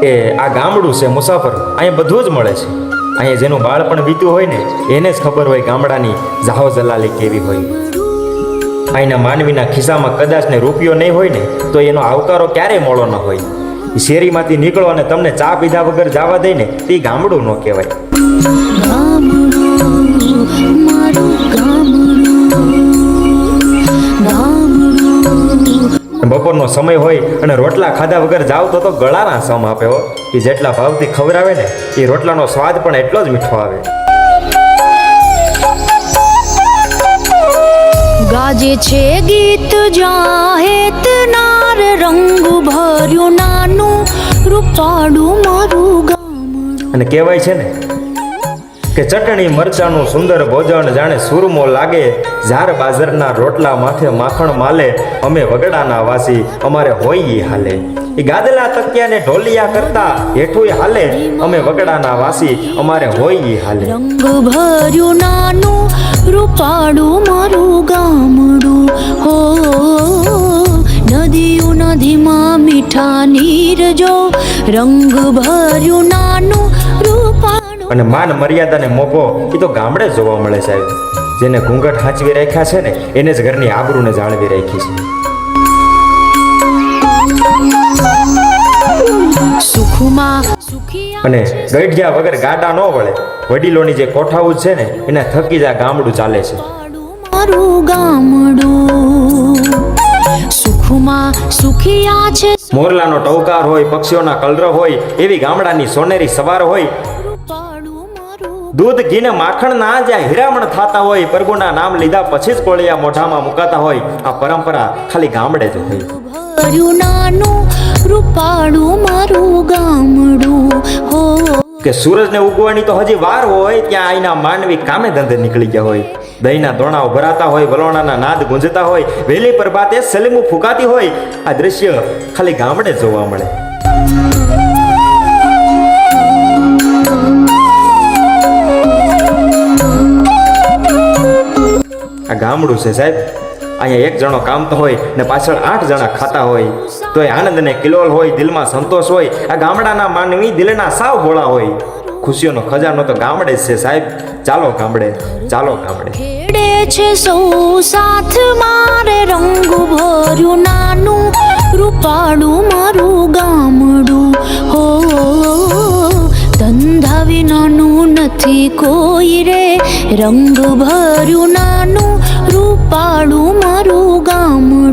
કે આ ગામડું છે મુસાફર, અહીંયા બધું જ મળે છે. અહીંયા જેનું બાળપણ વીત્યું હોય ને, એને જ ખબર હોય ગામડાની જાહો જલાલી કેવી હોય. અહીંના માનવીના ખિસ્સામાં કદાચ ને રૂપિયો નહીં હોય ને, તો એનો આવકારો ક્યારેય મળો ન હોય. શેરીમાંથી નીકળો અને તમને ચા પીધા વગર જવા દે ને, તે ગામડું ન કહેવાય. બપોરનો સમય હોય અને રોટલા ખાધા વગર જાવ તો તો ગળાના સમ આપે હો. એ જેટલા ભાવથી ખવડાવે ને એ રોટલાનો સ્વાદ પણ એટલો જ મીઠો આવે. ગાજે છે ગીત જાહેત નાર રંગ ભર્યું નાનું રૂપાડું મારું ગામડું. અને કહેવાય છે ને કે ચટણી, મરચાનું સુંદર ભોજન જાણે સુરમો લાગે. ઝાર બાજરના રોટલા માથે માખણ માલે. અમે વગડાના વાસી, અમારે હોય ઈ હાલે. એ ગાદલા તકિયાને ઢોલિયા કરતા હેઠું હાલે. અમે વગડાના વાસી, અમારે હોય ઈ હાલે. રંગ ભર્યું નાનું રૂપાડું મારું ગામડું. હો નદીઓ નદીમાં મીઠા નીર જો રંગ ભર્યું નાનું અને માન મર્યાદાને મોભો એ તો ગામડે જ જોવા મળે સાહેબ. જેને ઘૂંઘટ હાંચવી રાખ્યા છે ને એને જ ઘરની આબરૂને જાળવી રાખી છે. સુખમાં અને ગઢિયા વગર ગાડા ન વળે. વડીલોની જે કોઠાવું છે ને એના થકી જ આ ગામડું ચાલે છે. મારું ગામડું. સુખમાં સુખિયા છે. મોરલાનો ટવકાર હોય પક્ષીઓના કલરવ હોય એવી ગામડાની સોનેરી સવાર હોય દૂધ ઘીને માખણ ના જ્યાં હીરામણ થતા હોય પ્રભુના નામ લીધા પછી જ કોળિયા મોઢામાં મુકાતા હોય. આ પરંપરા ખાલી ગામડે જ હોય. કે સૂરજને ઉગવાની તો હજી વાર હોય ત્યાં અહીંના માનવી કામે ધંધે નીકળી ગયા હોય. દહીંના દોણાઓ ભરાતા હોય વલોણાના નાદ ગુંજતા હોય વહેલી પ્રભાતે સલીમું ફૂંકાતી હોય. આ દ્રશ્ય ખાલી ગામડે જોવા મળે. ગામડું છે સાહેબ. અહીંયા એક જણો કામતો હોય ને પાછળ આઠ જણા ખાતા હોય. તો એ આનંદ ને કિલોલ હોય, દિલમાં સંતોષ હોય, આ ગામડાના માનવી દિલના સાવ ભોળા હોય. ખુશીઓનો ખજાનો તો ગામડે જ છે સાહેબ. ચાલો ગામડે ચાલો ગામડે. છે સૌ સાથ, મારે રંગ ભર્યું નાનું, રૂપાળું મારું ગામડું. હો, ધંધા વિનાનું નથી કોઈ રે. રંગ ભર્યું નાનું రూపాడు మరుగాము.